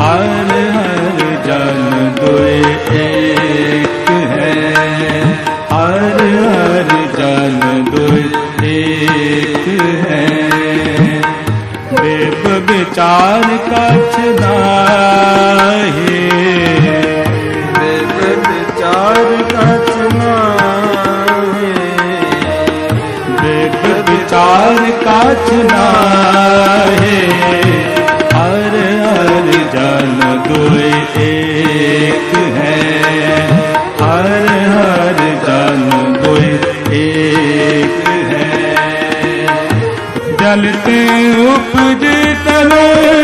ਹਰ ਹਰ ਜਨ ਦੁਇ ਏਕ ਹੈ। ਹਰ ਹਰ ਜਨ ਦੁਇ ਏਕ ਹੈ। ਬੇਬ ਵਿਚਾਰ ਕਛ ਨਾਹੀ। ਬਿਬ ਵਿਚਾਰ ਕਛ ਨਾਹੀ। ਬੇਬ ਵਿਚਾਰ ਕਛ जन दुए एक है हर हर जन दुए एक है जलते उपज तले